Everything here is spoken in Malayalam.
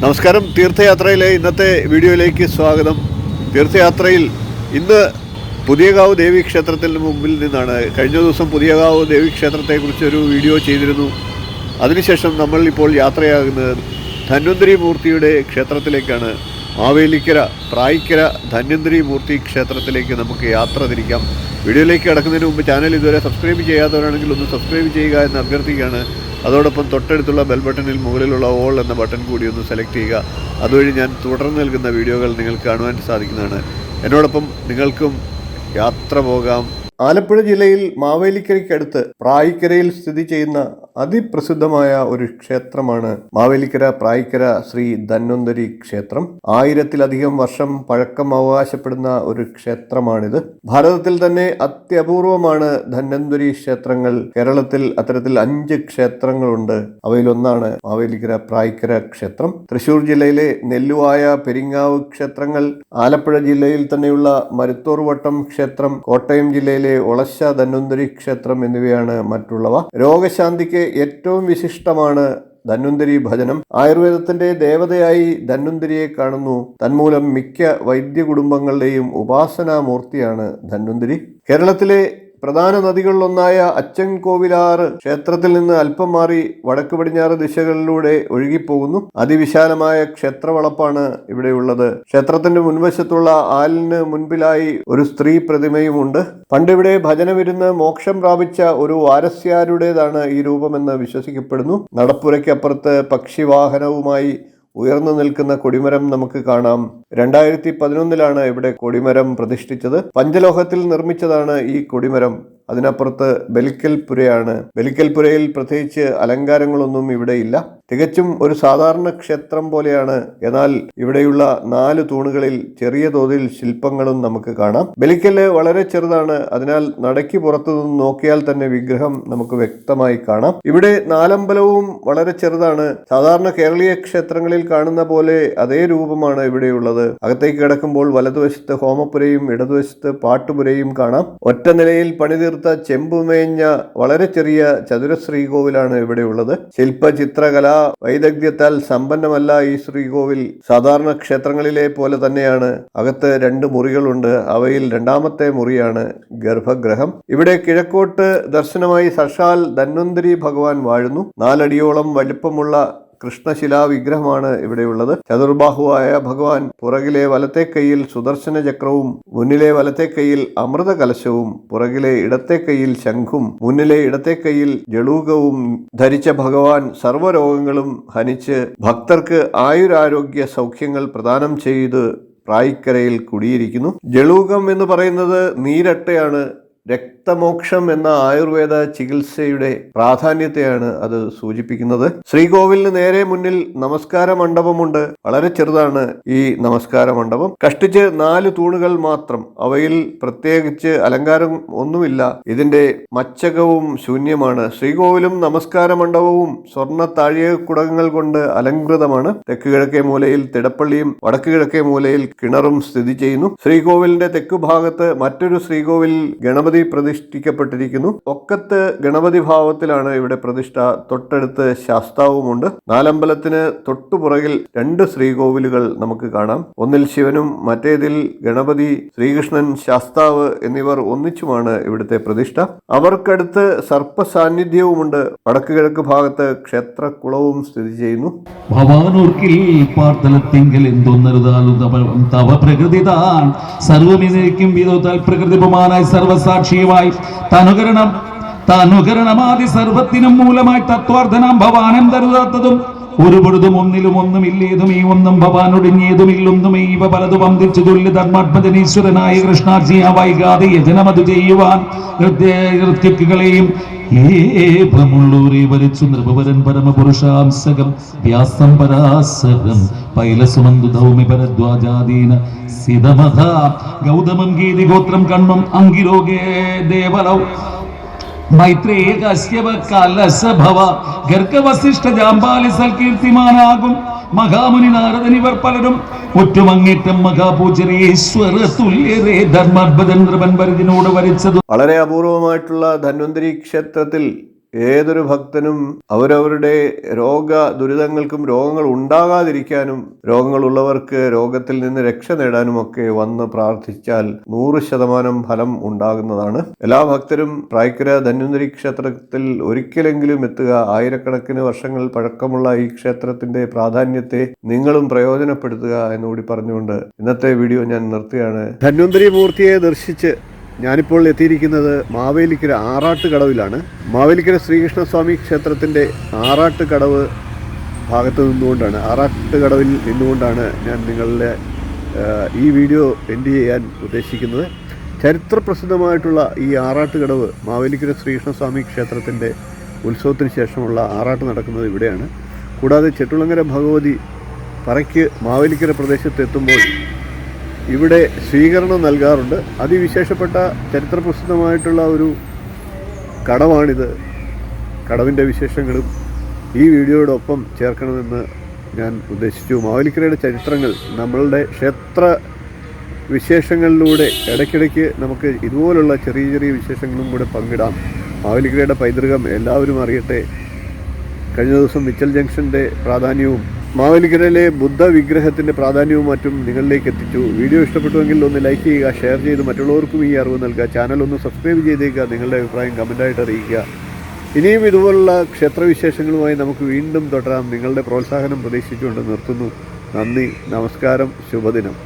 നമസ്കാരം. തീർത്ഥയാത്രയിലെ ഇന്നത്തെ വീഡിയോയിലേക്ക് സ്വാഗതം. തീർത്ഥയാത്രയിൽ ഇന്ന് പുതിയകാവ് ദേവി ക്ഷേത്രത്തിന് മുമ്പിൽ നിന്നാണ്. കഴിഞ്ഞ ദിവസം പുതിയകാവ് ദേവി ക്ഷേത്രത്തെക്കുറിച്ച് ഒരു വീഡിയോ ചെയ്തിരുന്നു. അതിനുശേഷം നമ്മൾ ഇപ്പോൾ യാത്രയാകുന്നത് ധന്വന്തരി മൂർത്തിയുടെ ക്ഷേത്രത്തിലേക്കാണ്. മാവേലിക്കര പ്രായിക്കര ധന്വന്തരി മൂർത്തി ക്ഷേത്രത്തിലേക്ക് നമുക്ക് യാത്ര തിരിക്കാം. വീഡിയോയിലേക്ക് കടക്കുന്നതിന് മുമ്പ് ചാനൽ ഇതുവരെ സബ്സ്ക്രൈബ് ചെയ്യാത്തവരാണെങ്കിൽ ഒന്ന് സബ്സ്ക്രൈബ് ചെയ്യുക എന്ന് അഭ്യർത്ഥിക്കുകയാണ്. അതോടൊപ്പം തൊട്ടടുത്തുള്ള ബെൽ ബട്ടണിൽ മുകളിലുള്ള ഓൾ എന്ന ബട്ടൺ കൂടി ഒന്ന് സെലക്ട് ചെയ്യുക. അതുവഴി ഞാൻ തുടർന്ന് നൽകുന്ന വീഡിയോകൾ നിങ്ങൾക്ക് കാണുവാൻ സാധിക്കുന്നതാണ്. എന്നോടൊപ്പം നിങ്ങൾക്കും യാത്ര പോകാം. ആലപ്പുഴ ജില്ലയിൽ മാവേലിക്കരയ്ക്കടുത്ത് പ്രായിക്കരയിൽ സ്ഥിതി ചെയ്യുന്ന അതിപ്രസിദ്ധമായ ഒരു ക്ഷേത്രമാണ് മാവേലിക്കര പ്രായിക്കര ശ്രീ ധന്വന്തരി ക്ഷേത്രം. ആയിരത്തിലധികം വർഷം പഴക്കം അവകാശപ്പെടുന്ന ഒരു ക്ഷേത്രമാണിത്. ഭാരതത്തിൽ തന്നെ അത്യപൂർവമാണ് ധന്വന്തരി ക്ഷേത്രങ്ങൾ. കേരളത്തിൽ അത്തരത്തിൽ അഞ്ച് ക്ഷേത്രങ്ങളുണ്ട്. അവയിലൊന്നാണ് മാവേലിക്കര പ്രായിക്കര ക്ഷേത്രം. തൃശൂർ ജില്ലയിലെ നെല്ലുവായ പെരിങ്ങാവ് ക്ഷേത്രങ്ങൾ ആലപ്പുഴ ജില്ലയിൽ തന്നെയുള്ള മരുത്തോർ വട്ടം ക്ഷേത്രം കോട്ടയം ജില്ലയിലെ ഒളശ ധന്വന്തരി ക്ഷേത്രം എന്നിവയാണ് മറ്റുള്ളവ. രോഗശാന്തിക്ക് ഏറ്റവും വിശിഷ്ടമാണ് ധന്വന്തരി ഭജനം. ആയുർവേദത്തിന്റെ ദേവതയായി ധന്വന്തരിയെ കാണുന്നു. തന്മൂലം മിക്ക വൈദ്യ കുടുംബങ്ങളുടെയും ഉപാസനാമൂർത്തിയാണ് ധന്വന്തരി. കേരളത്തിലെ പ്രധാന നദികളിലൊന്നായ അച്ചൻകോവിലാറ് ക്ഷേത്രത്തിൽ നിന്ന് അല്പം മാറി വടക്ക് പടിഞ്ഞാറ് ദിശകളിലൂടെ ഒഴുകിപ്പോകുന്നു. അതിവിശാലമായ ക്ഷേത്രവളപ്പാണ് ഇവിടെയുള്ളത് ക്ഷേത്രത്തിന്റെ മുൻവശത്തുള്ള ആലിന് മുൻപിലായി ഒരു സ്ത്രീ പ്രതിമയുമുണ്ട് പണ്ടിവിടെ ഭജനമിരുന്ന് മോക്ഷം പ്രാപിച്ച ഒരു വാരസ്യാരുടേതാണ് ഈ രൂപമെന്ന് വിശ്വസിക്കപ്പെടുന്നു. നടപ്പുരയ്ക്കപ്പുറത്ത് പക്ഷിവാഹനവുമായി ഉയർന്നു നിൽക്കുന്ന കൊടിമരം നമുക്ക് കാണാം. രണ്ടായിരത്തി പതിനൊന്നിലാണ് ഇവിടെ കൊടിമരം പ്രതിഷ്ഠിച്ചത്. പഞ്ചലോഹത്തിൽ നിർമ്മിച്ചതാണ് ഈ കൊടിമരം. അതിനപ്പുറത്ത് ബലിക്കൽപുരയാണ് ബലിക്കൽപുരയിൽ പ്രത്യേകിച്ച് അലങ്കാരങ്ങളൊന്നും ഇവിടെ ഇല്ല. തികച്ചും ഒരു സാധാരണ ക്ഷേത്രം പോലെയാണ്. എന്നാൽ ഇവിടെയുള്ള നാല് തൂണുകളിൽ ചെറിയ തോതിൽ ശില്പങ്ങളും നമുക്ക് കാണാം. ബലിക്കൽ വളരെ ചെറുതാണ്. അതിനാൽ നടയ്ക്ക് പുറത്തു നിന്ന് നോക്കിയാൽ തന്നെ വിഗ്രഹം നമുക്ക് വ്യക്തമായി കാണാം. ഇവിടെ നാലമ്പലവും വളരെ ചെറുതാണ്. സാധാരണ കേരളീയ ക്ഷേത്രങ്ങളിൽ കാണുന്ന പോലെ അതേ രൂപമാണ് ഇവിടെയുള്ളത്. അകത്തേക്ക് കിടക്കുമ്പോൾ വലതുവശത്ത് ഹോമപുരയും ഇടതുവശത്ത് പാട്ടുപുരയും കാണാം. ഒറ്റ നിലയിൽ പണിതീർത്ത ചെമ്പുമേഞ്ഞ വളരെ ചെറിയ ചതുര ശ്രീകോവിലാണ് ഇവിടെയുള്ളത്. ശില്പ ചിത്രകല വൈദഗ്ധ്യത്താൽ സമ്പന്നമല്ല ഈ ശ്രീകോവിൽ. സാധാരണ ക്ഷേത്രങ്ങളിലെ പോലെ തന്നെയാണ്. അകത്ത് രണ്ട് മുറികളുണ്ട്. അവയിൽ രണ്ടാമത്തെ മുറിയാണ് ഗർഭഗ്രഹം ഇവിടെ കിഴക്കോട്ട് ദർശനമായി സഷാൽ ധന്വന്തരി ഭഗവാൻ വാഴുന്നു. നാലടിയോളം വലിപ്പമുള്ള കൃഷ്ണശിലാ വിഗ്രഹമാണ് ഇവിടെയുള്ളത്. ചതുർബാഹുവായ ഭഗവാൻ പുറകിലെ വലത്തെ കൈയിൽ സുദർശന ചക്രവും മുന്നിലെ വലത്തെ കൈയിൽ അമൃത കലശവും പുറകിലെ ഇടത്തെ കൈയിൽ ശംഖും മുന്നിലെ ഇടത്തെ കൈയിൽ ജളൂകവും ധരിച്ച ഭഗവാൻ സർവരോഗങ്ങളും ഹനിച്ച് ഭക്തർക്ക് ആയുരാരോഗ്യ സൗഖ്യങ്ങൾ പ്രദാനം ചെയ്ത് പ്രായിക്കരയിൽ കുടിയിരിക്കുന്നു. ജളൂകം എന്ന് പറയുന്നത് നീരട്ടയാണ് രക്തമോക്ഷം എന്ന ആയുർവേദ ചികിത്സയുടെ പ്രാധാന്യത്തെയാണ് അത് സൂചിപ്പിക്കുന്നത്. ശ്രീകോവിലിന് നേരെ മുന്നിൽ നമസ്കാര മണ്ഡപമുണ്ട്. വളരെ ചെറുതാണ് ഈ നമസ്കാര മണ്ഡപം. കഷ്ടിച്ച് നാല് തൂണുകൾ മാത്രം. അവയിൽ പ്രത്യേകിച്ച് അലങ്കാരം ഒന്നുമില്ല. ഇതിന്റെ മച്ചകവും ശൂന്യമാണ്. ശ്രീകോവിലും നമസ്കാര മണ്ഡപവും സ്വർണ താഴികക്കുടങ്ങൾ കൊണ്ട് അലങ്കൃതമാണ് തെക്ക് കിഴക്കേ മൂലയിൽ തിടപ്പള്ളിയും വടക്ക് കിഴക്കേ മൂലയിൽ കിണറും സ്ഥിതി ചെയ്യുന്നു. ശ്രീകോവിലിന്റെ തെക്ക് ഭാഗത്ത് മറ്റൊരു ശ്രീകോവിൽ ഗണപതി പ്രതിഷ്ഠിക്കപ്പെട്ടിരിക്കുന്നു. ഒക്കത്ത് ഗണപതി ഭാവത്തിലാണ് ഇവിടെ പ്രതിഷ്ഠ. തൊട്ടടുത്ത് ശാസ്താവുമുണ്ട്. നാലമ്പലത്തിന് തൊട്ടുപുറകിൽ രണ്ട് ശ്രീകോവിലുകൾ നമുക്ക് കാണാം. ഒന്നിൽ ശിവനും മറ്റേതിൽ ഗണപതി ശ്രീകൃഷ്ണൻ ശാസ്താവ് എന്നിവർ ഒന്നിച്ചുമാണ് ഇവിടുത്തെ പ്രതിഷ്ഠ. അവർക്കടുത്ത് സർപ്പ സാന്നിധ്യവുമുണ്ട് വടക്ക് കിഴക്ക് ഭാഗത്ത് ക്ഷേത്രക്കുളവും സ്ഥിതി ചെയ്യുന്നു. ഭവാനൂർക്കിൽ ബഹുമാനായി സർവസാക്ഷിയുമായി തനുകരണം തനുകരണമാതി സർവത്തിനും മൂലമായി തത്വാർത്ഥനാം ഭവാനം തരുതാത്തതും ഒരു പൊഴുതും ഒന്നിലും ഒന്നുമില്ലേതും ഈ ഒന്നും ഭവാൻ ഒടുങ്ങിയതും ഇല്ലൊന്നും ഇവ പലതും വന്ദിച്ചു തുല്യ ധർമാത്മജനീശ്വരനായ കൃഷ്ണാർജിയ വൈകാതെ യജനമത് ചെയ്യുവാൻ ഹൃത്യക്കുകളെയും ഏവമുള്ളൂരെ വരിച്ചു നൃപവരൻ പരമപുരുഷാംസകം വ്യാസം പരാസരം പൈലസുമന്തു ധൗമി പരദ്വാജാദീന സിതമധ ഗൗതമം ഗീതി ഗോത്രം കണ്ണും അങ്കിരോഗേ ദേവലൗ. മൈത്രേയ കശ്യപ കലശഭവ ഗർഗവസിഷ്ഠ ജാമ്പാലി സൽകീർത്തിമാനാകും മഹാമുനി നാരദൻ ഇവർ പലരും ഒറ്റുമങ്ങേറ്റം മഹാപൂജരീശ്വര തുല്യരേ ധർമ്മർഭജൻ നൃപൻ വരിച്ചതു വളരെ അപൂർവമായിട്ടുള്ള ധന്വന്തരി ക്ഷേത്രത്തിൽ ഏതൊരു ഭക്തനും അവരവരുടെ രോഗ ദുരിതങ്ങൾക്കും രോഗങ്ങൾ ഉണ്ടാകാതിരിക്കാനും രോഗങ്ങളുള്ളവർക്ക് രോഗത്തിൽ നിന്ന് രക്ഷ നേടാനും ഒക്കെ വന്ന് പ്രാർത്ഥിച്ചാൽ നൂറ് ശതമാനം ഫലം ഉണ്ടാകുന്നതാണ്. എല്ലാ ഭക്തരും പ്രായക്കര ധന്വന്തരി ക്ഷേത്രത്തിൽ ഒരിക്കലെങ്കിലും എത്തുക. ആയിരക്കണക്കിന് വർഷങ്ങൾ പഴക്കമുള്ള ഈ ക്ഷേത്രത്തിന്റെ പ്രാധാന്യത്തെ നിങ്ങളും പ്രയോജനപ്പെടുത്തുക എന്നുകൂടി പറഞ്ഞുകൊണ്ട് ഇന്നത്തെ വീഡിയോ ഞാൻ നിർത്തുകയാണ്. ധന്വന്തരി മൂർത്തിയെ ദർശിച്ച് ഞാനിപ്പോൾ എത്തിയിരിക്കുന്നത് മാവേലിക്കര ആറാട്ട് കടവിലാണ് മാവേലിക്കര ശ്രീകൃഷ്ണസ്വാമി ക്ഷേത്രത്തിന്റെ ആറാട്ട് കടവ് ഭാഗത്ത് നിന്നുകൊണ്ടാണ് ആറാട്ട് കടവിൽ നിന്നുകൊണ്ടാണ് ഞാൻ നിങ്ങളുടെ ഈ വീഡിയോ എൻഡ് ചെയ്യാൻ ഉദ്ദേശിക്കുന്നത്. ചരിത്രപ്രസിദ്ധമായിട്ടുള്ള ഈ ആറാട്ട് കടവ് മാവേലിക്കര ശ്രീകൃഷ്ണസ്വാമി ക്ഷേത്രത്തിന്റെ ഉത്സവത്തിന് ശേഷമുള്ള ആറാട്ട് നടക്കുന്നത് ഇവിടെയാണ്. കൂടാതെ ചെട്ടുളങ്ങര ഭഗവതി പറയ്ക്ക് മാവേലിക്കര പ്രദേശത്ത് എത്തുമ്പോൾ ഇവിടെ സ്വീകരണം നൽകാറുണ്ട്. അതിവിശേഷപ്പെട്ട ചരിത്രപ്രസിദ്ധമായിട്ടുള്ള ഒരു കടവാണിത് കടവിന്റെ വിശേഷങ്ങളും ഈ വീഡിയോയോടൊപ്പം ചേർക്കണമെന്ന് ഞാൻ ഉദ്ദേശിച്ചു. മാവേലിക്കരയുടെ ചരിത്രങ്ങൾ നമ്മളുടെ ക്ഷേത്ര വിശേഷങ്ങളിലൂടെ ഇടയ്ക്കിടയ്ക്ക് നമുക്ക് ഇതുപോലുള്ള ചെറിയ ചെറിയ വിശേഷങ്ങളും കൂടെ പങ്കിടാം. മാവേലിക്കരയുടെ പൈതൃകം എല്ലാവരും അറിയട്ടെ. കഴിഞ്ഞ ദിവസം മിച്ചൽ ജംഗ്ഷന്റെ പ്രാധാന്യവും മാവേലിക്കരയിലെ ബുദ്ധ വിഗ്രഹത്തിന്റെ പ്രാധാന്യവും മറ്റും നിങ്ങളിലേക്ക് എത്തിച്ചു. വീഡിയോ ഇഷ്ടപ്പെട്ടുവെങ്കിൽ ഒന്ന് ലൈക്ക് ചെയ്യുക ഷെയർ ചെയ്ത് മറ്റുള്ളവർക്കും ഈ അറിവ് നൽകുക. ചാനൽ ഒന്ന് സബ്സ്ക്രൈബ് ചെയ്തേക്കുക നിങ്ങളുടെ അഭിപ്രായം കമന്റായിട്ട് അറിയിക്കുക. ഇനിയും ഇതുപോലുള്ള ക്ഷേത്രവിശേഷങ്ങളുമായി നമുക്ക് വീണ്ടും തുടരാം. നിങ്ങളുടെ പ്രോത്സാഹനം പ്രതീക്ഷിച്ചുകൊണ്ട് നിർത്തുന്നു. നന്ദി നമസ്കാരം ശുഭദിനം.